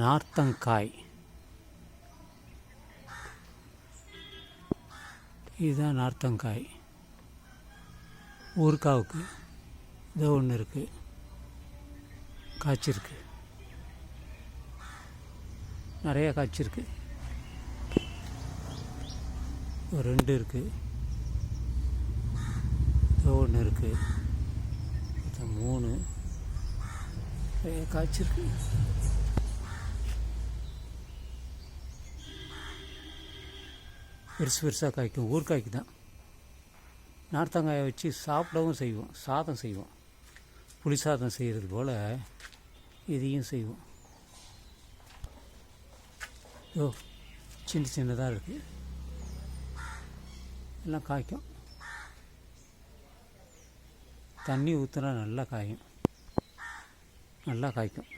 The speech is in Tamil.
நார்த்தங்காய். இதுதான் நார்த்தங்காய். ஊறுகாவுக்கு இதோ ஒன்று இருக்குது காய்ச்சிருக்கு நிறைய காய்ச்சிருக்கு ஒரு ரெண்டு இருக்குது இதோ ஒன்று இருக்குது மூணு. நிறைய காய்ச்சிருக்கு பெருசு பெருசாக காய்க்கும் ஊறுகாய்க்கு தான். நார்த்தங்காயை வச்சு சாப்பிடவும் செய்வோம் சாதம் செய்வோம். புளி சாதம் செய்கிறது போல் இதையும் செய்வோம். ஓ சின்ன சின்னதாக இருக்குது எல்லாம் காய்க்கும். தண்ணி ஊற்றுனா நல்லா காயும். நல்லா காய்க்கும்.